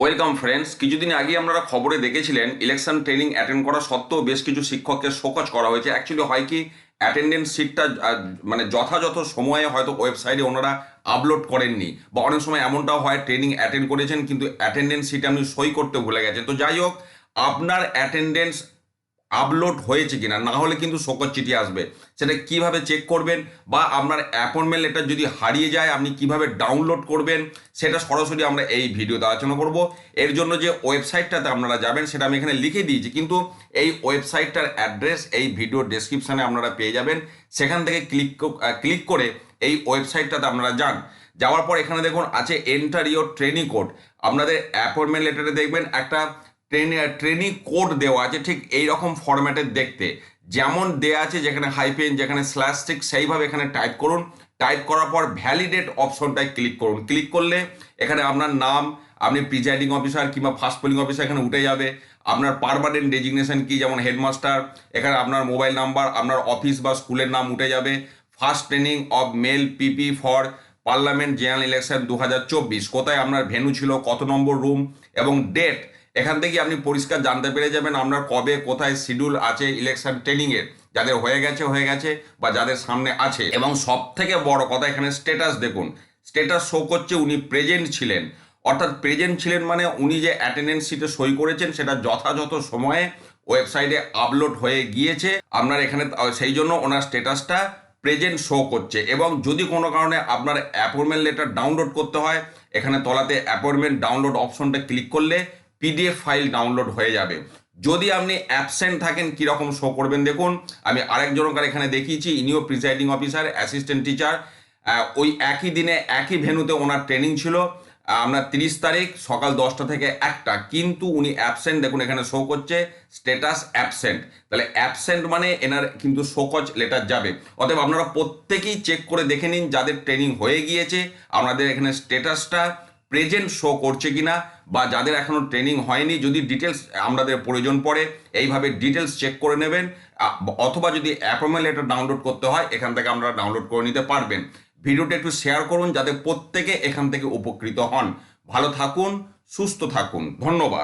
Welcome friends, কিছুদিন আগে আপনারা খবরে দেখেছিলেন ইলেকশন ট্রেনিং অ্যাটেন্ড করা সত্ত্বেও বেশ কিছু শিক্ষককে শোকজ করা হয়েছে। অ্যাকচুয়ালি হয় কি অ্যাটেন্ডেন্স সিটটা মানে যথাযথ সময়ে হয়তো ওয়েবসাইটে ওনারা আপলোড করেননি বা অনেক সময় এমনটাও হয় ট্রেনিং অ্যাটেন্ড করেছেন, কিন্তু অ্যাটেন্ডেন্স সিট আপনি সই করতে ভুলে গেছেন। তো যাই হোক, আপনার অ্যাটেন্ডেন্স আপলোড হয়েছে কিনা, না হলে কিন্তু শোকজ চিঠি আসবে। সেটা কীভাবে চেক করবেন বা আপনার অ্যাপয়েন্টমেন্ট লেটার যদি হারিয়ে যায়, আপনি কীভাবে ডাউনলোড করবেন, সেটা সরাসরি আমরা এই ভিডিওতে আলোচনা করব। এর জন্য যে ওয়েবসাইটটাতে আপনারা যাবেন, সেটা আমি এখানে লিখে দিয়েছি, কিন্তু এই ওয়েবসাইটটার অ্যাড্রেস এই ভিডিও ডেসক্রিপশানে আপনারা পেয়ে যাবেন। সেখান থেকে ক্লিক ক্লিক করে এই ওয়েবসাইটটাতে আপনারা যান। যাওয়ার পর এখানে দেখুন, আছে এন্টার ইয়োর ট্রেনিং কোড আপনাদের অ্যাপয়েন্টমেন্ট লেটারে দেখবেন, একটা ট্রেনে, ট্রেনিং কোড দেওয়া আছে ঠিক এই রকম ফরম্যাটের দেখতে। যেমন দেয়া আছে যেখানে হাইপেন যেখানে স্ল্যাশ ঠিক সেইভাবে এখানে টাইপ করুন। টাইপ করার পর ভ্যালিডেট অপশনটায় ক্লিক করুন। ক্লিক করলে এখানে আপনার নাম, আপনি প্রিজাইডিং অফিসার কিংবা ফার্স্ট পোলিং অফিসার এখানে উঠে যাবে। আপনার পারমানেন্ট ডেজিগনেশন কি, যেমন হেডমাস্টার এখানে আপনার মোবাইল নাম্বার আপনার অফিস বা স্কুলের নাম উঠে যাবে। First training of male PP for parliament general election দু হাজার চব্বিশ। কোথায় আপনার ভেনু ছিল, কত নম্বর রুম এবং ডেট এখান থেকে আপনি পরিষ্কার জানতে পেরে যাবেন আপনার কবে কোথায় শিডিউল আছে ইলেকশন ট্রেনিংয়ের যাদের হয়ে গেছে হয়ে গেছে বা যাদের সামনে আছে। এবং সব থেকে বড় কথা এখানে স্ট্যাটাস দেখুন। স্ট্যাটাস শো করছে উনি প্রেজেন্ট ছিলেন। অর্থাৎ প্রেজেন্ট ছিলেন মানে উনি যে অ্যাটেন্ডেন্স শিটে সই করেছেন সেটা যথাযথ সময়ে ওয়েবসাইটে আপলোড হয়ে গিয়েছে। আপনার এখানে, সেই জন্য ওনার স্ট্যাটাসটা প্রেজেন্ট শো করছে। এবং যদি কোনো কারণে আপনার অ্যাপয়েন্টমেন্ট লেটার ডাউনলোড করতে হয়, এখানে তলাতে অ্যাপয়েন্টমেন্ট ডাউনলোড অপশনটা ক্লিক করলে পিডিএফ ফাইল ডাউনলোড হয়ে যাবে। যদি আপনি অ্যাবসেন্ট থাকেন কীরকম শো করবেন দেখুন। আমি আরেকজনকার এখানে দেখিয়েছি, ইনিও প্রিসাইডিং অফিসার অ্যাসিস্ট্যান্ট টিচার ওই একই দিনে, একই ভেনুতে ওনার ট্রেনিং ছিল। আপনার তিরিশ তারিখ সকাল দশটা থেকে একটা, কিন্তু উনি অ্যাবসেন্ট দেখুন এখানে শো করছে স্টেটাস অ্যাবসেন্ট তাহলে অ্যাবসেন্ট মানে এনার কিন্তু শোকজ লেটার যাবে। অতএব আপনারা প্রত্যেকেই চেক করে দেখে নিন, যাদের ট্রেনিং হয়ে গিয়েছে, আপনাদের এখানে স্টেটাসটা প্রেজেন্ট শো করছে কিনা বা যাদের এখনও ট্রেনিং হয়নি, যদি ডিটেলস আমাদের প্রয়োজন পড়ে, এইভাবে ডিটেলস চেক করে নেবেন অথবা যদি অ্যাপয়েন্টমেন্ট লেটার ডাউনলোড করতে হয়, এখান থেকে আমরা ডাউনলোড করে নিতে পারবেন। ভিডিওটা একটু শেয়ার করুন, যাতে প্রত্যেকে এখান থেকে উপকৃত হন। ভালো থাকুন, সুস্থ থাকুন। ধন্যবাদ।